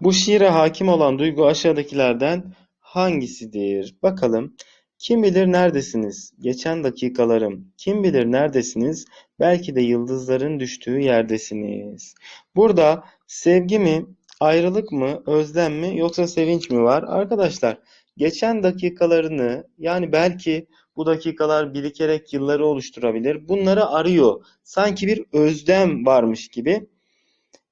Bu şiire hakim olan duygu aşağıdakilerden hangisidir? Bakalım. Kim bilir neredesiniz? Geçen dakikalarım. Kim bilir neredesiniz? Belki de yıldızların düştüğü yerdesiniz. Burada sevgi mi, ayrılık mı, özlem mi yoksa sevinç mi var? Arkadaşlar, geçen dakikalarını yani belki bu dakikalar birikerek yılları oluşturabilir. Bunları arıyor. Sanki bir özlem varmış gibi.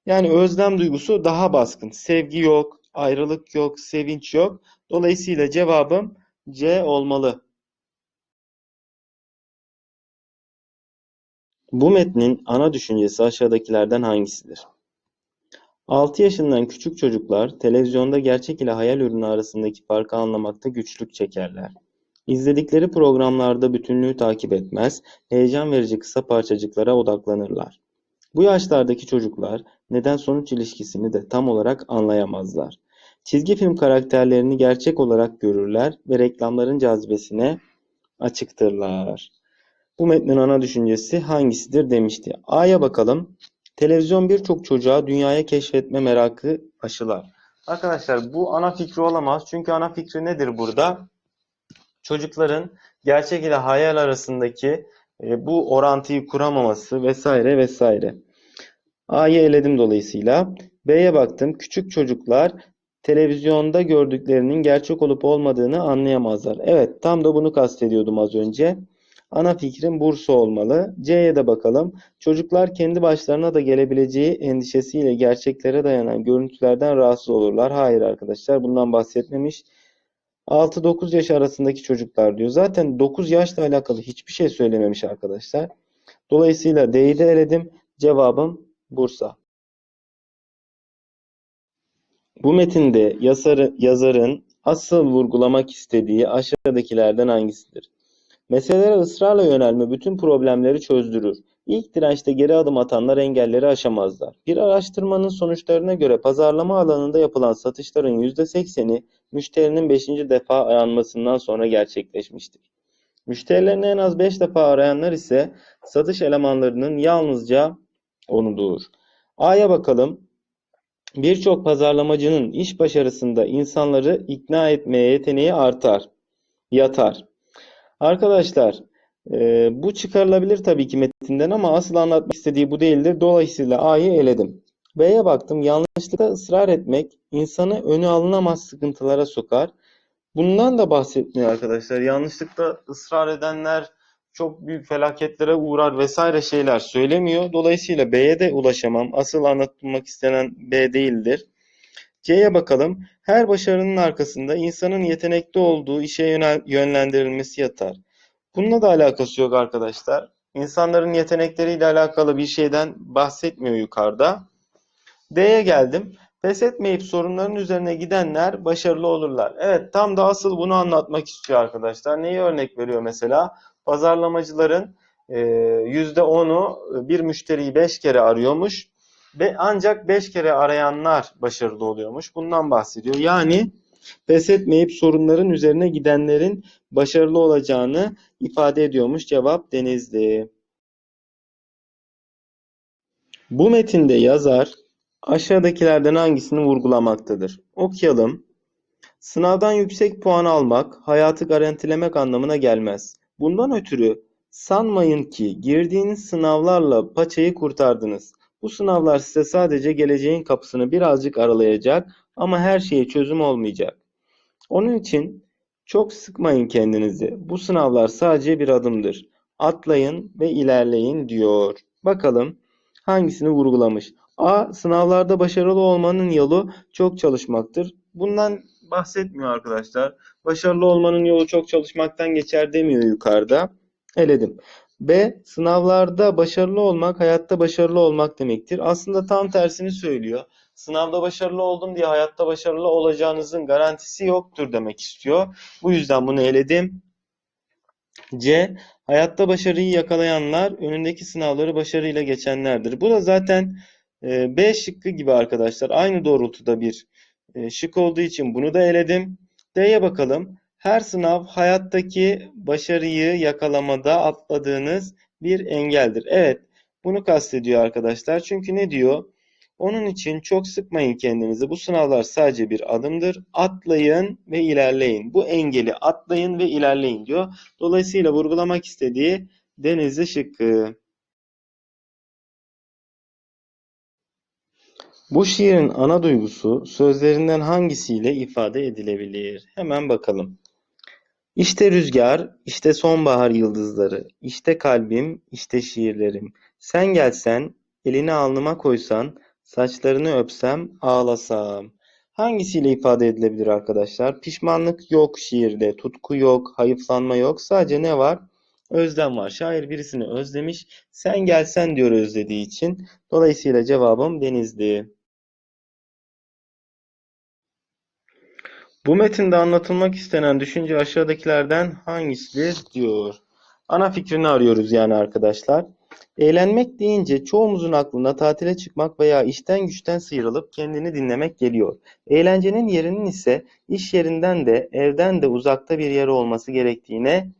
Yani özlem duygusu daha baskın. Sevgi yok, ayrılık yok, sevinç yok. Dolayısıyla cevabım C olmalı. Bu metnin ana düşüncesi aşağıdakilerden hangisidir? 6 yaşından küçük çocuklar televizyonda gerçek ile hayal ürünü arasındaki farkı anlamakta güçlük çekerler. İzledikleri programlarda bütünlüğü takip etmez, heyecan verici kısa parçacıklara odaklanırlar. Bu yaşlardaki çocuklar neden-sonuç ilişkisini de tam olarak anlayamazlar. Çizgi film karakterlerini gerçek olarak görürler ve reklamların cazibesine açıktırlar. Bu metnin ana düşüncesi hangisidir demişti. A'ya bakalım. Televizyon birçok çocuğa dünyaya keşfetme merakı aşılar. Arkadaşlar bu ana fikri olamaz. Çünkü ana fikri nedir burada? Çocukların gerçek ile hayal arasındaki e, bu orantıyı kuramaması vesaire vesaire. A'yı eledim dolayısıyla. B'ye baktım. Küçük çocuklar televizyonda gördüklerinin gerçek olup olmadığını anlayamazlar. Evet, tam da bunu kastediyordum az önce. Ana fikrim Bursa olmalı. C'ye de bakalım. Çocuklar kendi başlarına da gelebileceği endişesiyle gerçeklere dayanan görüntülerden rahatsız olurlar. Hayır arkadaşlar, bundan bahsetmemiş. 6-9 yaş arasındaki çocuklar diyor. Zaten 9 yaşla alakalı hiçbir şey söylememiş arkadaşlar. Dolayısıyla D'yi de eledim. Cevabım Bursa. Bu metinde yazarı, yazarın asıl vurgulamak istediği aşağıdakilerden hangisidir? Meselelere ısrarla yönelme bütün problemleri çözdürür. İlk dirençte geri adım atanlar engelleri aşamazlar. Bir araştırmanın sonuçlarına göre pazarlama alanında yapılan satışların %80'i müşterinin 5. defa aranmasından sonra gerçekleşmiştir. Müşterilerini en az 5 defa arayanlar ise satış elemanlarının yalnızca onudur. A'ya bakalım. Birçok pazarlamacının iş başarısında insanları ikna etmeye yeteneği artar, yatar. Arkadaşlar, e, bu çıkarılabilir tabii ki metinden ama asıl anlatmak istediği bu değildir. Dolayısıyla A'yı eledim. B'ye baktım. Yanlışlıkla ısrar etmek insanı önü alınamaz sıkıntılara sokar. Bundan da bahsetmiyor arkadaşlar. Yanlışlıkla ısrar edenler çok büyük felaketlere uğrar vesaire şeyler söylemiyor. Dolayısıyla B'ye de ulaşamam. Asıl anlatılmak istenen B değildir. C'ye bakalım. Her başarının arkasında insanın yetenekli olduğu işe yönlendirilmesi yatar. Bununla da alakası yok arkadaşlar. İnsanların yetenekleriyle alakalı bir şeyden bahsetmiyor yukarıda. D'ye geldim. Pes etmeyip sorunların üzerine gidenler başarılı olurlar. Evet tam da asıl bunu anlatmak istiyor arkadaşlar. Neyi örnek veriyor mesela? Pazarlamacıların %10'u e, bir müşteriyi 5 kere arıyormuş ve ancak 5 kere arayanlar başarılı oluyormuş. Bundan bahsediyor. Yani pes etmeyip sorunların üzerine gidenlerin başarılı olacağını ifade ediyormuş. Cevap Denizli. Bu metinde yazar aşağıdakilerden hangisini vurgulamaktadır? Okuyalım. Sınavdan yüksek puan almak, hayatı garantilemek anlamına gelmez. Bundan ötürü sanmayın ki girdiğiniz sınavlarla paçayı kurtardınız. Bu sınavlar size sadece geleceğin kapısını birazcık aralayacak ama her şeye çözüm olmayacak. Onun için çok sıkmayın kendinizi. Bu sınavlar sadece bir adımdır. Atlayın ve ilerleyin diyor. Bakalım hangisini vurgulamış? A. Sınavlarda başarılı olmanın yolu çok çalışmaktır. Bundan bahsetmiyor arkadaşlar. Başarılı olmanın yolu çok çalışmaktan geçer demiyor yukarıda. Eledim. B. Sınavlarda başarılı olmak, hayatta başarılı olmak demektir. Aslında tam tersini söylüyor. Sınavda başarılı oldum diye hayatta başarılı olacağınızın garantisi yoktur demek istiyor. Bu yüzden bunu eledim. C. Hayatta başarıyı yakalayanlar önündeki sınavları başarıyla geçenlerdir. Bu da zaten e, B şıkkı gibi arkadaşlar. Aynı doğrultuda bir e, şık olduğu için bunu da eledim. D'ye bakalım. Her sınav hayattaki başarıyı yakalamada atladığınız bir engeldir. Evet, bunu kastediyor arkadaşlar. Çünkü ne diyor? Onun için çok sıkmayın kendinizi. Bu sınavlar sadece bir adımdır. Atlayın ve ilerleyin. Bu engeli atlayın ve ilerleyin diyor. Dolayısıyla vurgulamak istediği Denizli şıkkı. Bu şiirin ana duygusu sözlerinden hangisiyle ifade edilebilir? Hemen bakalım. İşte rüzgar, işte sonbahar yıldızları, işte kalbim, işte şiirlerim. Sen gelsen, elini alnıma koysan, saçlarını öpsem, ağlasam. Hangisiyle ifade edilebilir arkadaşlar? Pişmanlık yok şiirde, tutku yok, hayıflanma yok. Sadece ne var? Özlem var. Şair birisini özlemiş. Sen gelsen diyor özlediği için. Dolayısıyla cevabım Denizli. Bu metinde anlatılmak istenen düşünce aşağıdakilerden hangisidir diyor. Ana fikrini arıyoruz yani arkadaşlar. Eğlenmek deyince çoğumuzun aklına tatile çıkmak veya işten güçten sıyrılıp kendini dinlemek geliyor. Eğlencenin yerinin ise iş yerinden de evden de uzakta bir yer olması gerektiğine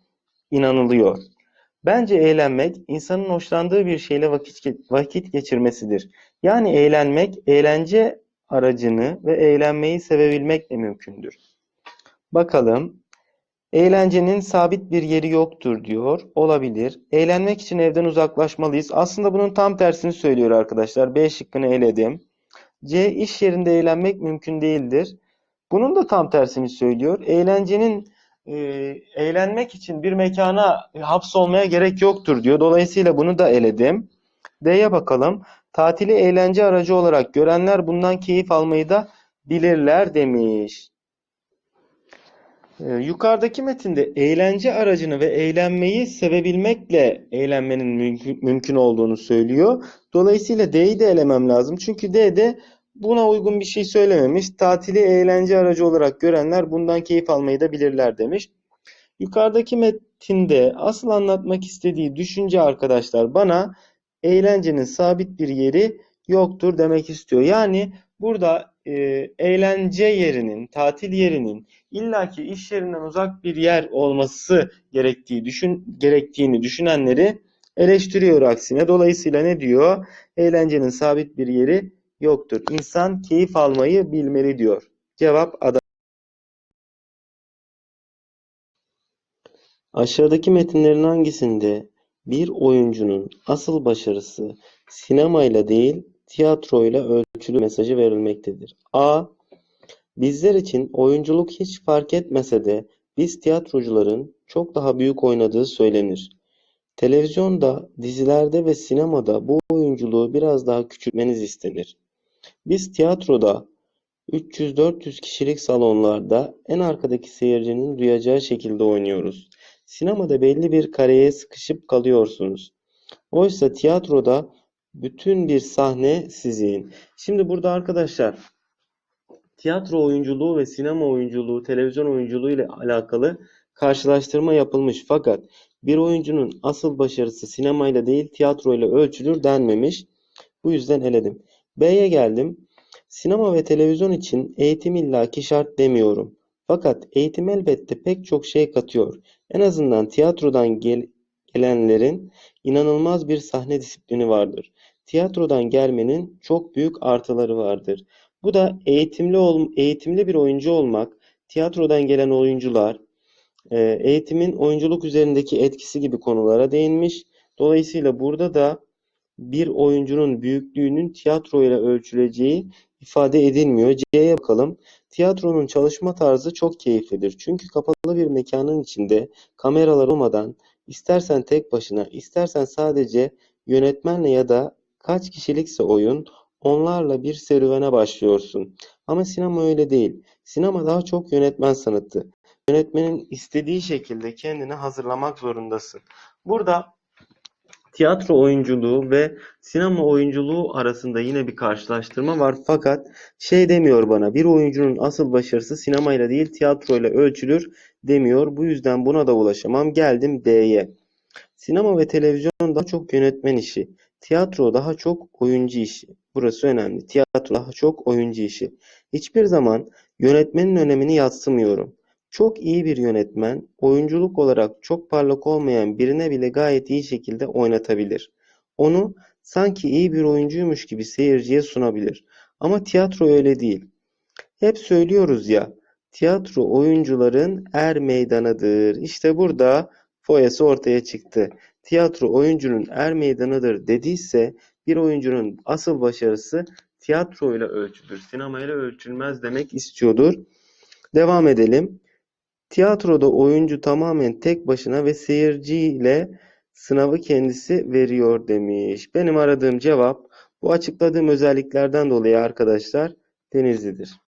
inanılıyor. Bence eğlenmek insanın hoşlandığı bir şeyle vakit, vakit geçirmesidir. Yani eğlenmek, eğlence aracını ve eğlenmeyi sevebilmekle mümkündür. Bakalım. Eğlencenin sabit bir yeri yoktur diyor. Olabilir. Eğlenmek için evden uzaklaşmalıyız. Aslında bunun tam tersini söylüyor arkadaşlar. B şıkkını eledim. C. iş yerinde eğlenmek mümkün değildir. Bunun da tam tersini söylüyor. Eğlencenin e, eğlenmek için bir mekana hapsolmaya gerek yoktur diyor. Dolayısıyla bunu da eledim. D'ye bakalım. Tatili eğlence aracı olarak görenler bundan keyif almayı da bilirler demiş. Ee, yukarıdaki metinde eğlence aracını ve eğlenmeyi sevebilmekle eğlenmenin mümkün, mümkün olduğunu söylüyor. Dolayısıyla D'yi de elemem lazım. Çünkü D'de buna uygun bir şey söylememiş. Tatili eğlence aracı olarak görenler bundan keyif almayı da bilirler demiş. Yukarıdaki metinde asıl anlatmak istediği düşünce arkadaşlar bana eğlencenin sabit bir yeri yoktur demek istiyor. Yani burada e, eğlence yerinin, tatil yerinin illaki iş yerinden uzak bir yer olması gerektiği düşün gerektiğini düşünenleri eleştiriyor aksine. Dolayısıyla ne diyor? Eğlencenin sabit bir yeri yoktur. İnsan keyif almayı bilmeli diyor. Cevap Adana. Aşağıdaki metinlerin hangisinde bir oyuncunun asıl başarısı sinemayla değil tiyatroyla ölçülü mesajı verilmektedir? A. Bizler için oyunculuk hiç fark etmese de biz tiyatrocuların çok daha büyük oynadığı söylenir. Televizyonda, dizilerde ve sinemada bu oyunculuğu biraz daha küçültmeniz istenir. Biz tiyatroda 300-400 kişilik salonlarda en arkadaki seyircinin duyacağı şekilde oynuyoruz. Sinemada belli bir kareye sıkışıp kalıyorsunuz. Oysa tiyatroda bütün bir sahne sizin. Şimdi burada arkadaşlar tiyatro oyunculuğu ve sinema oyunculuğu, televizyon oyunculuğu ile alakalı karşılaştırma yapılmış. Fakat bir oyuncunun asıl başarısı sinemayla değil tiyatroyla ölçülür denmemiş. Bu yüzden eledim. B'ye geldim. Sinema ve televizyon için eğitim illaki şart demiyorum. Fakat eğitim elbette pek çok şey katıyor. En azından tiyatrodan gel gelenlerin inanılmaz bir sahne disiplini vardır. Tiyatrodan gelmenin çok büyük artıları vardır. Bu da eğitimli ol, eğitimli bir oyuncu olmak, tiyatrodan gelen oyuncular, e, eğitimin oyunculuk üzerindeki etkisi gibi konulara değinmiş. Dolayısıyla burada da bir oyuncunun büyüklüğünün tiyatro ile ölçüleceği ifade edilmiyor. C'ye bakalım. Tiyatronun çalışma tarzı çok keyiflidir. Çünkü kapalı bir mekanın içinde kameralar olmadan istersen tek başına, istersen sadece yönetmenle ya da kaç kişilikse oyun onlarla bir serüvene başlıyorsun. Ama sinema öyle değil. Sinema daha çok yönetmen sanatı. Yönetmenin istediği şekilde kendini hazırlamak zorundasın. Burada tiyatro oyunculuğu ve sinema oyunculuğu arasında yine bir karşılaştırma var. Fakat şey demiyor bana bir oyuncunun asıl başarısı sinemayla değil tiyatroyla ölçülür demiyor. Bu yüzden buna da ulaşamam. Geldim D'ye. Sinema ve televizyon daha çok yönetmen işi. Tiyatro daha çok oyuncu işi. Burası önemli. Tiyatro daha çok oyuncu işi. Hiçbir zaman yönetmenin önemini yadsımıyorum. Çok iyi bir yönetmen, oyunculuk olarak çok parlak olmayan birine bile gayet iyi şekilde oynatabilir. Onu sanki iyi bir oyuncuymuş gibi seyirciye sunabilir. Ama tiyatro öyle değil. Hep söylüyoruz ya, tiyatro oyuncuların er meydanıdır. İşte burada foyası ortaya çıktı. Tiyatro oyuncunun er meydanıdır dediyse bir oyuncunun asıl başarısı tiyatroyla ölçülür, sinemayla ölçülmez demek istiyordur. Devam edelim. Tiyatroda oyuncu tamamen tek başına ve seyirciyle sınavı kendisi veriyor demiş. Benim aradığım cevap bu açıkladığım özelliklerden dolayı arkadaşlar Denizli'dir.